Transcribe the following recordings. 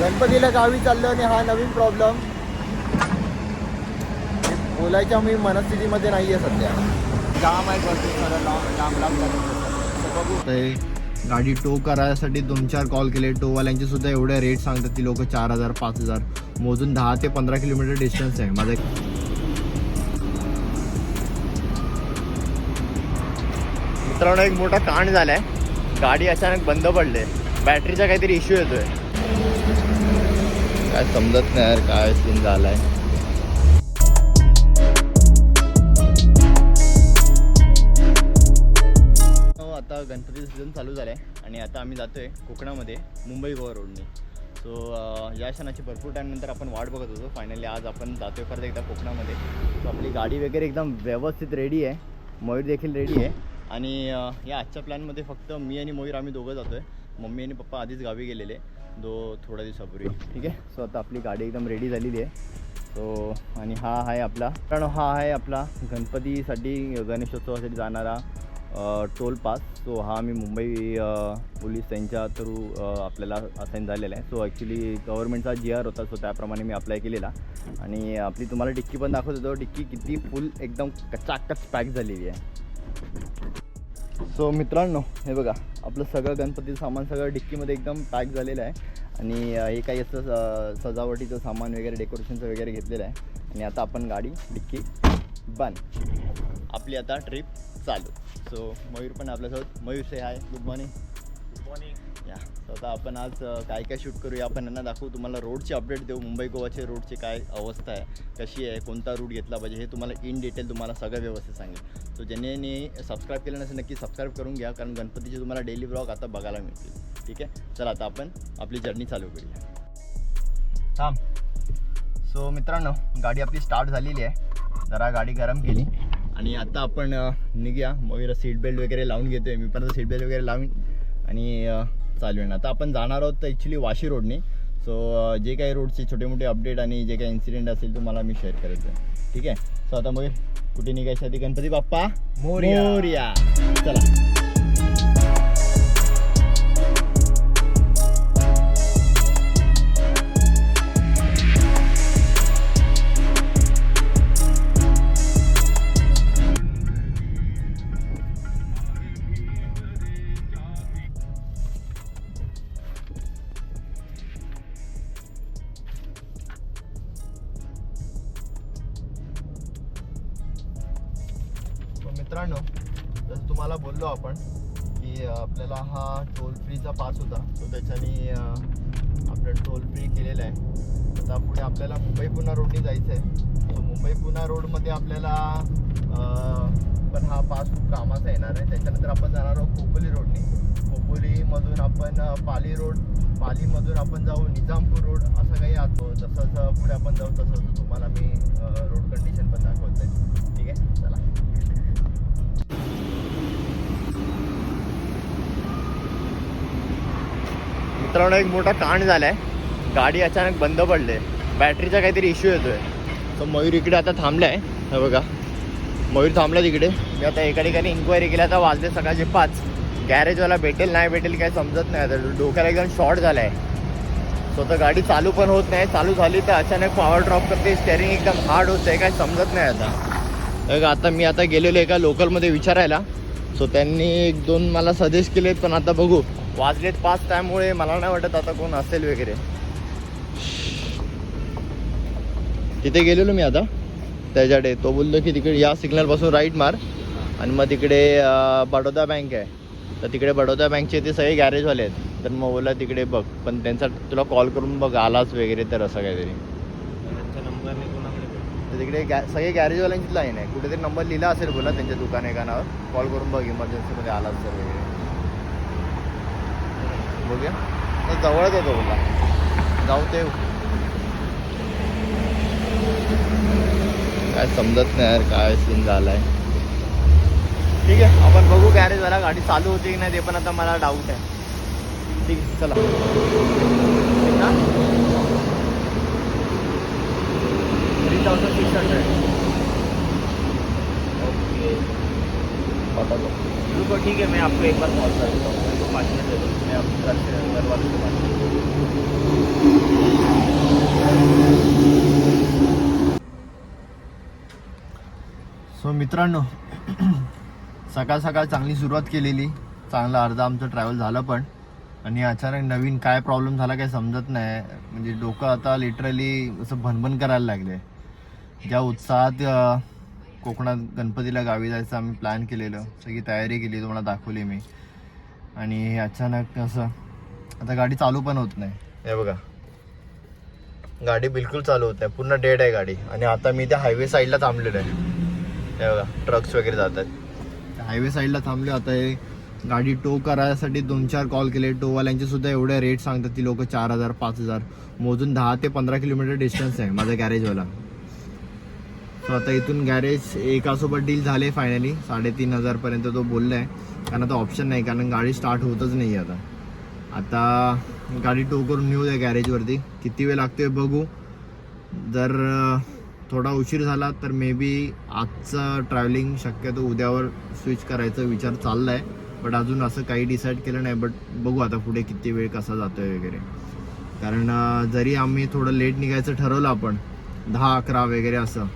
गणपतीला गावी चाललो आणि हा नवीन प्रॉब्लेम बोलायच्या मी मनस्थितीमध्ये नाही आहे सध्या. जाम आहे लांब लांब बघू. गाडी टो करायसाठी दोन चार कॉल केले. टोवाल्यांचे सुद्धा एवढे रेट सांगतात ती लोक चार हजार पाच हजार. मोजून दहा ते पंधरा किलोमीटर डिस्टन्स आहे. माझं मित्रांनो एक मोठा कांड झालाय. गाडी अचानक बंद पडले बॅटरीचा काहीतरी इश्यू येतोय. काय समजत नाही यार काय सीन झालाय. हो, आता गणपतीचं सीझन चालू झालाय आणि आता आम्ही जातोय कोकणामध्ये मुंबई गोवा रोडने सो या क्षणाची भरपूर टाईमनंतर आपण वाट बघत होतो. फायनली आज आपण जातोय परत एकदा कोकणामध्ये. सो आपली गाडी वगैरे एकदम व्यवस्थित रेडी आहे. मयूर देखील रेडी आहे. आणि या आजच्या प्लॅनमध्ये फक्त मी आणि मयूर आम्ही दोघं जातोय. मम्मी आणि पप्पा आधीच गावी गेलेले. दो थोड्या दिवसापूर्वी ठीक आहे? सो आता आपली गाडी एकदम रेडी झालेली आहे. सो आणि हा आहे आपला. कारण हा आहे आपला गणपतीसाठी गणेशोत्सवासाठी जाणारा टोल पास सो हा मी मुंबई पोलीस त्यांच्या थ्रू आपल्याला असाईन झालेला आहे. सो ॲक्च्युली गव्हर्नमेंटचा जी आर होता. सो त्याप्रमाणे मी अप्लाय केलेला. आणि आपली तुम्हाला डिक्की पण दाखवत होतो. डिक्की किती फुल एकदम कच्चाकच पॅक झालेली आहे. सो मित्रांनो हे बघा आपलं सगळं गणपतीचं सामान सगळं डिक्कीमध्ये एकदम पॅक झालेलं आहे. आणि हे काही असं स- सजावटीचं सामान वगैरे डेकोरेशनचं वगैरे घेतलेलं आहे. आणि आता आपण गाडी डिक्की बंद आपली आता ट्रिप चालू. सो मयूर पण आपल्यासोबत. Mayur say hi good morning good morning या. तर आता आपण आज काय काय शूट करूया आपण यांना दाखवू. तुम्हाला रोडची अपडेट देऊ. मुंबई गोवाचे रोडची काय अवस्था आहे कशी आहे कोणता रूट घेतला पाहिजे हे तुम्हाला इन डिटेल तुम्हाला सगळं व्यवस्थित सांगेल. सो ज्यांनी सबस्क्राईब केलं नसेल नक्की सबस्क्राईब करून घ्या. कारण गणपतीचे तुम्हाला डेली ब्लॉग आता बघायला मिळतील. ठीक आहे? चला आता आपण आपली जर्नी चालू करूया. थांब. सो मित्रांनो गाडी आपली स्टार्ट झालेली आहे. जरा गाडी गरम केली. आणि आता आपण निघूया. मयूर सीट बेल्ट वगैरे लावून घेतोय. मी पण सीट बेल्ट वगैरे लावून. आणि चालू आहे आता आपण जाणार आहोत तर ॲक्च्युली वाशी रोडने सो जे काही रोडचे छोटे मोठे अपडेट आणि जे काही इन्सिडेंट असेल तुम्हाला मी शेअर करायचं ठीक आहे? सो आता मग कुठे निघायच्या आधी गणपती बाप्पा? मोरया. मोरया. चला. बोललो आपण की आपल्याला हा टोल फ्रीचा पास होता. तो त्याच्याने आपलं टोल फ्री केलेला आहे. आता पुढे आपल्याला मुंबई पुणा रोडने जायचं आहे तर मुंबई पुणा रोडमध्ये आपल्याला पण हा पास खूप कामाचा येणार आहे. त्याच्यानंतर आपण जाणार आहोत खोपोली रोडने खोपोलीमधून आपण पाली रोड पालीमधून आपण जाऊ निजामपूर रोड असं काही आतो जसं जसं पुढे आपण जाऊ तसं तुम्हाला मी रोड कंडिशन पण दाखवतो. मित्रांनो एक मोठा कांड आहे गाडी अचानक बंद पडले. बॅटरीचा काहीतरी इश्यू येतोय. तर मयूर इकडे आता थांबलाय. हे बघा. मयूर थांबला तिकडे. मी आता एका ठिकाणी इन्क्वायरी केली आता वाजले सकाळचे पाच. गॅरेजवाला भेटेल नाही भेटेल काय समजत नाही. आता डोक्याला एकदम शॉर्ट झालाय. स्वतः गाडी चालू पण होत नाही. चालू झाली तर अचानक पॉवर ड्रॉप करते. स्टेअरिंग एकदम हार्ड होत आहे काय समजत नाही आता. बघा, आता मी आता गेलेलो एका लोकलमध्ये विचारायला. सो त्यांनी एक दोन मला सजेस्ट केलेत पण आता बघू. वाजलेत पाच त्यामुळे मला नाही वाटत आता कोण असेल वगैरे. तिथे गेलेलो मी आता त्याच्याकडे. तो बोललो की तिकडे या सिग्नलपासून राईट मार. आणि मग तिकडे बडोदा बँक आहे. तर तिकडे बडोदा बँकचे ते सगळे गॅरेजवाले आहेत. तर मग बोला तिकडे बघ पण त्यांचा तुला कॉल करून बघ आलाच वगैरे तर असं काहीतरी. तर तिकडे गॅ सगळे गॅरेजवाल्यांचीच लाईन आहे. कुठेतरी नंबर लिहिला असेल बोला त्यांच्या दुकान एका नावावर कॉल करून बघ इमर्जन्सीमध्ये आलाच तर वगैरे. बघूया. जवळच होतो बोला जाऊ ते. काय समजत नाही यार काय सीन झालाय. ठीक आहे आपण बघू गॅरेजवाला गाडी चालू होती की नाही ते पण आता मला डाऊट आहे. ठीक आहे चला. थ्री थाउजंड सिक्स हंड्रेड बघा रुको ठीक है मैं आपको एक बार कॉल कर देता हूँ मेरे को पाँच मिनट दे दो मैं आप घर से घर वालों से बात सो मित्रांनो सकाळ सकाळ चांगली सुरुवात केलेली. चांगला अर्धा आमचं ट्रॅव्हल झालं पण. आणि अचानक नवीन काय प्रॉब्लेम झाला काय समजत नाही. म्हणजे डोकं आता लिटरली असं भनभन करायला लागले ज्या उत्साहात कोकणात गणपतीला गावी जायचं आम्ही प्लॅन केलेलं. सगळी तयारी केली तुम्हाला दाखवली मी. आणि हे अचानक असं आता गाडी चालू पण होत नाही. हे बघा. गाडी बिलकुल चालू होत नाही. पूर्ण डेड आहे गाडी. आणि आता मी त्या हायवे साईडला थांबलेलो आहे. हे बघा ट्रक्स वगैरे जात आहेत हायवे साईडला थांबले आता हे गाडी टो करायसाठी दोन चार कॉल. केले टोवाल्यांचे सुद्धा एवढे रेट सांगतात ती लोक चार हजार पाच हजार. मोजून दहा ते पंधरा किलोमीटर डिस्टन्स आहे माझ्या गॅरेजवाला सो आता इथून गॅरेज एकासोबत डील झाले फायनली साडेतीन हजारपर्यंत तो बोलला आहे कारण आता ऑप्शन नाही कारण गाडी स्टार्ट होतच नाही आता. आता गाडी टो करून नेऊ द्या गॅरेजवरती किती वेळ लागतोय बघू. जर थोडा उशीर झाला तर मे बी आजचं ट्रॅव्हलिंग शक्यतो उद्यावर स्विच करायचा विचार चालला आहे बट अजून असं काही डिसाईड केलं नाही. बट बघू आता पुढे किती वेळ कसा जातो आहे वगैरे. कारण जरी आम्ही थोडं लेट निघायचं ठरवलं आपण दहा अकरा वगैरे असं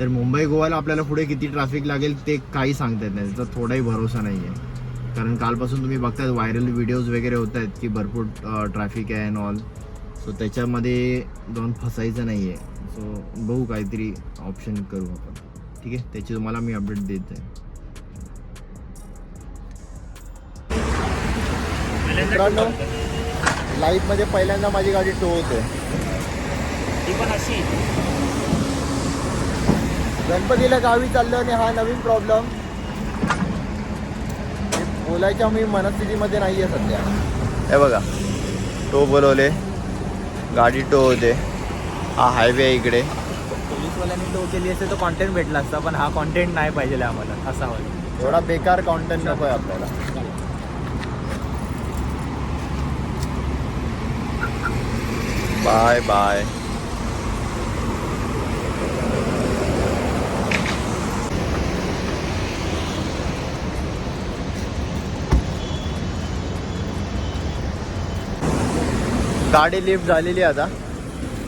तर मुंबई गोव्याला आपल्याला पुढे किती ट्रॅफिक लागेल ते काही सांगता येत नाही. त्याचा थोडाही भरोसा नाही आहे कारण कालपासून तुम्ही बघताय व्हायरल व्हिडिओज वगैरे होत आहेत की भरपूर ट्रॅफिक आहे अँड ऑल सो त्याच्यामध्ये जाऊन फसायचं नाही आहे सो बघू काहीतरी ऑप्शन करू आपण. ठीक आहे? त्याची तुम्हाला मी अपडेट देत आहे मित्रांनो लाईफमध्ये पहिल्यांदा माझी गाडी टो होते. ती पण अशी. गणपतीला गावी चाललो आणि हा नवीन प्रॉब्लेम बोलायच्या मी मनस्थितीमध्ये नाही आहे सध्या. हे बघा टो बोलवले गाडी टो होते हा हायवे आहे इकडे. पोलीसवाल्यांनी टो केली असते तर कॉन्टेंट भेटला असता पण हा कॉन्टेंट नाही पाहिजे आम्हाला असा हवा एवढा बेकार कॉन्टेंट नको आहे आपल्याला. बाय बाय गाडी लिफ्ट झालेली आहे आता.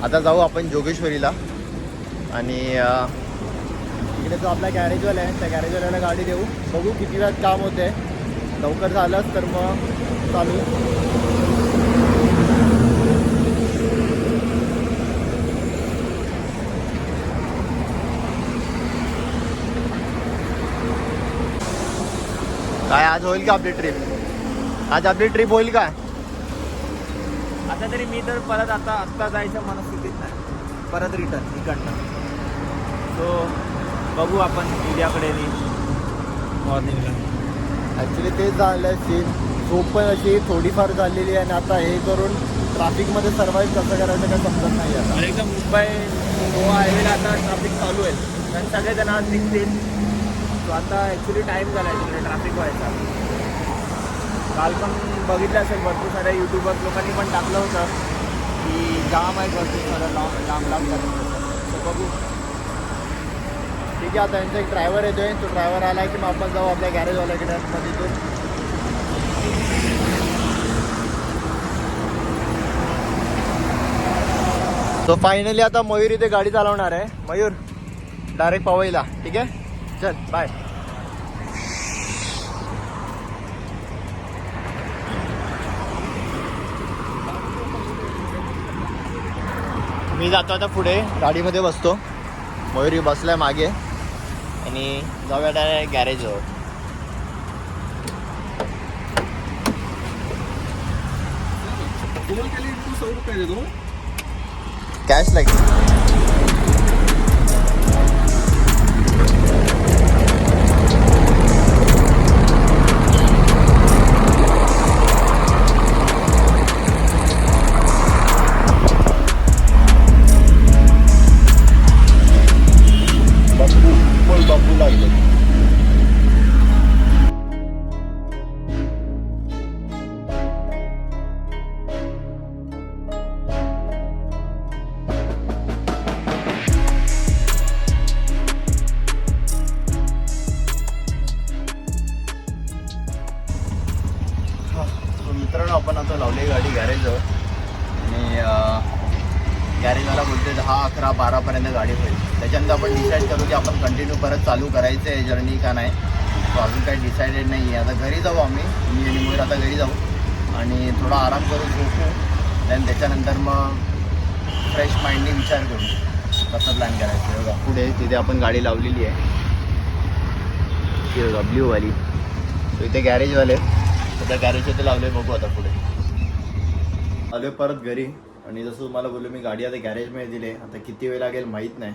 आता जाऊ आपण जोगेश्वरीला. आणि इकडे जो आपला गॅरेजवाला आहे त्या गॅरेजवाल्याला गाडी देऊ. बघू किती वेळात काम होते लवकर झालंच तर मग चालू. काय आज होईल का आपली ट्रिप आज आपली ट्रिप होईल का? आता तरी मी तर परत आता आत्ता जायच्या मनस्थितीत नाही. परत रिटर्न इकडनं. सो बघू आपण उद्याकडे मॉर्निंगला ॲक्च्युली तेच झालं सीन झोप पण अशी थोडीफार झालेली आहे आणि आता हे करून ट्रॅफिकमध्ये सर्वाईव्ह कसं करायचं काय समजत नाही आता. एकदम मुंबई गोवा हायवेला आता ट्रॅफिक चालू आहे. कारण सगळेजण आज निघतील. सो आता ॲक्च्युली टाईम झाला आहे तिकडे ट्रॅफिक व्हायचा. काल पण बघितलं असेल भरपूर साऱ्या युट्यूबर लोकांनी पण टाकलं होतं की जाम आहे भरपूर सारं लांब लांब लांब करत बघू. ठीक आहे आता यांचा एक ड्रायव्हर येतोय. तो ड्रायव्हर आला की मग आपण जाऊ आपल्या गॅरेजवाल्याकडे मग तिथून. तो फायनली आता मयूर इथे गाडी चालवणार आहे. मयूर डायरेक्ट पवईला. ठीक आहे? चल बाय मी जातो आता पुढे. गाडीमध्ये बसतो. मयुरी बसलाय मागे. आणि जाऊया डायरेक्ट गॅरेजवर. कॅश लागेल चालू करायचं आहे जर्नी का नाही तो अजून काही डिसाइडेड नाही आहे आता घरी जाऊ आम्ही मी आणि मोर आता घरी जाऊ. आणि थोडा आराम करू झोपू. देन त्याच्यानंतर मग फ्रेश माइंडने विचार करू. कसं प्लॅन करायचं आहे बघा. पुढे तिथे आपण गाडी लावलेली आहे. ती बघा ब्ल्यूवाली तो इथे गॅरेजवाले तर त्या गॅरेज इथे लावले बघू आता पुढे. आलो परत घरी. आणि जसं तुम्हाला बोललो मी गाडी आता गॅरेजमध्ये दिले आता किती वेळ लागेल माहीत नाही.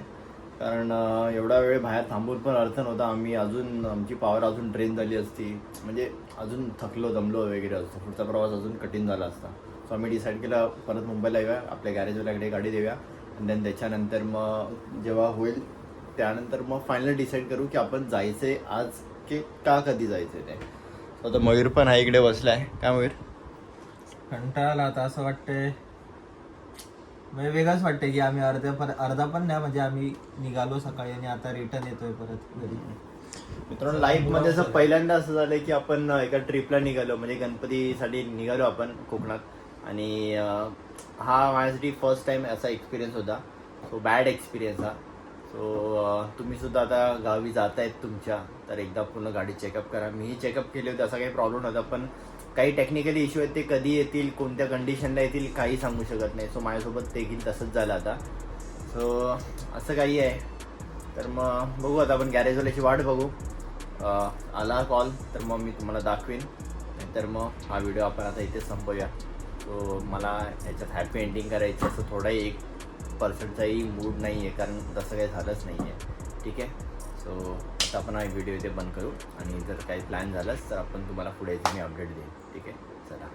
कारण एवढा वेळ बाहेर थांबून पण अर्थ नव्हता आम्ही अजून आमची पावर अजून ट्रेन झाली असती. म्हणजे अजून थकलो दमलो वगैरे असतो. पुढचा प्रवास अजून कठीण झाला असता. सो आम्ही डिसाईड केलं परत मुंबईला येऊया. आपल्या गॅरेजवाल्याकडे गाडी देऊया. आणि देन त्याच्यानंतर मग जेव्हा होईल त्यानंतर मग फायनल डिसाईड करू की आपण जायचे आज की का कधी जायचे ते. आता मयूर पण हा इकडे बसला आहे काय मयूर? कंटाळा आता असं वाटतंय. म्हणजे वेगळंच वाटतंय की आम्ही अर्ध्या पर अर्धा पण नाही म्हणजे आम्ही निघालो सकाळी आणि आता रिटर्न येतोय परत घरी. मित्रांनो लाईफमध्ये असं पहिल्यांदा असं झालंय की आपण एका ट्रिपला निघालो. म्हणजे गणपतीसाठी निघालो आपण कोकणात. आणि हा माझ्यासाठी फर्स्ट टाइम असा एक्सपिरियन्स होता. सो बॅड एक्सपिरियन्स हा. सो तुम्ही सुद्धा आता गावी जात आहेत तुमच्या. तर एकदा पूर्ण गाडी चेकअप करा. मीही चेकअप केली होती असा काही प्रॉब्लेम नव्हता. पण काही टेक्निकली इश्यू आहेत ते कधी येतील कोणत्या कंडिशनला येतील काही सांगू शकत नाही. सो माझ्यासोबत देखील तसंच झालं आता. सो असं काही आहे. तर मग बघू आता आपण गॅरेजवाल्याची वाट बघू. आला कॉल तर मग मी तुम्हाला दाखवेन. तर मग हा व्हिडिओ आपण आता इथे संपवूया सो मला ह्याच्यात हॅपी एंडिंग करायचं असं थोडाही एक पर्सेंटचाही मूड नाही आहे कारण तसं काही झालंच नाही आहे ठीक आहे? सो आता आपण हा व्हिडिओ इथे बंद करू आणि जर काही प्लॅन झालाच तर आपण तुम्हाला पुढे मी अपडेट देईन. ठीक आहे? चला.